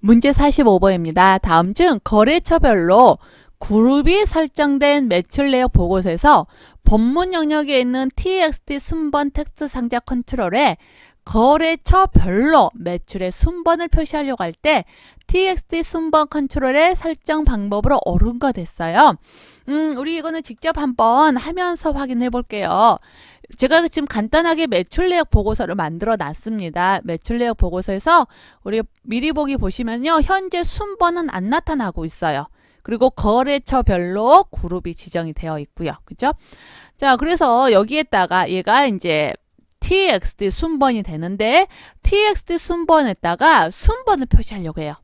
문제 45번입니다. 다음 중 거래처별로 그룹이 설정된 매출 내역 보고서에서 본문 영역에 있는 TXT 순번 텍스트 상자 컨트롤에 거래처별로 매출의 순번을 표시하려고 할 때 TXT 순번 컨트롤의 설정 방법으로 옳은 거 됐어요. 음, 우리 이거는 직접 한번 하면서 확인해 볼게요. 제가 지금 간단하게 매출 내역 보고서를 만들어 놨습니다. 매출 내역 보고서에서 우리 미리 보기 보시면요. 현재 순번은 안 나타나고 있어요. 그리고 거래처별로 그룹이 지정이 되어 있고요. 그죠? 자, 그래서 여기에다가 얘가 이제 TXT 순번이 되는데 TXT 순번에다가 순번을 표시하려고 해요.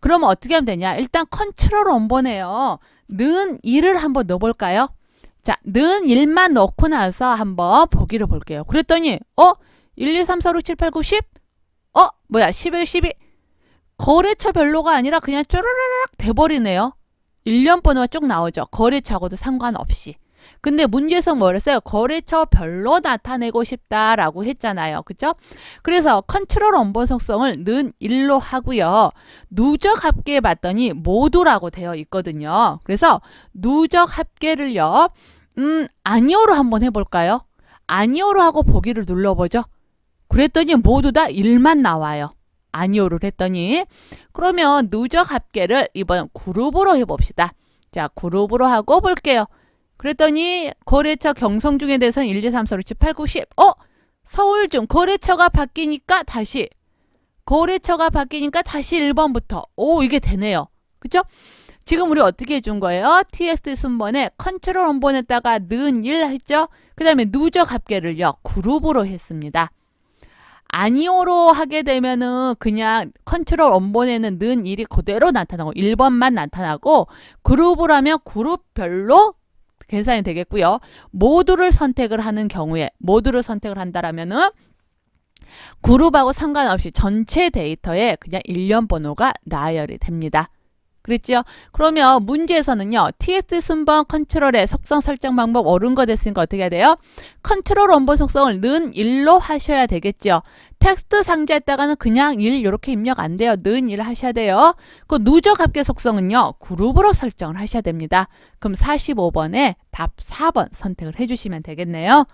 그러면 어떻게 하면 되냐? 일단 컨트롤 원본에요. 는 1을 한번 넣어볼까요? 자, 는 1만 넣고 나서 한번 보기를 볼게요. 그랬더니 어? 1, 2, 3, 4, 5, 7, 8, 9, 10? 어? 뭐야? 11, 12? 거래처별로가 아니라 그냥 쪼르르륵 돼버리네요. 1년 번호가 쭉 나오죠. 거래처하고도 상관없이. 근데 문제에서 뭐랬어요? 거래처별로 나타내고 싶다라고 했잖아요. 그죠? 그래서 컨트롤 원본 속성을 는 1로 하고요. 누적 합계 봤더니 모두라고 되어 있거든요. 그래서 누적 합계를요. 음, 아니오로 한번 해볼까요? 아니오로 하고 보기를 눌러보죠. 그랬더니 모두 다 1만 나와요. 아니오를 했더니 그러면 누적 합계를 이번 그룹으로 해봅시다. 자, 그룹으로 하고 볼게요. 그랬더니 거래처 경성 중에 대해서는 1, 2, 3, 4, 5, 6, 7, 8, 9, 10. 어? 서울 중 거래처가 바뀌니까 다시 거래처가 바뀌니까 다시 1번부터. 오, 이게 되네요. 그죠? 지금 우리 어떻게 해준 거예요? TSD 순번에 컨트롤 원본에다가 는1 했죠? 그 다음에 누적 합계를요. 그룹으로 했습니다. 아니오로 하게 되면은 그냥 컨트롤 원본에는 는 1이 그대로 나타나고 1번만 나타나고 그룹을 하면 그룹별로 계산이 되겠고요. 모두를 선택을 하는 경우에 모두를 선택을 한다라면은 그룹하고 상관없이 전체 데이터에 그냥 일련 번호가 나열이 됩니다. 그랬죠? 그러면 문제에서는요. TX 순번 컨트롤의 속성 설정 방법 옳은 거 됐으니까 어떻게 해야 돼요? 컨트롤 원본 속성을 는 1로 하셔야 되겠죠. 텍스트 상자에다가는 그냥 1 이렇게 입력 안 돼요. 는 1 하셔야 돼요. 그 누적 합계 속성은요. 그룹으로 설정을 하셔야 됩니다. 그럼 45번에 답 4번 선택을 해주시면 되겠네요.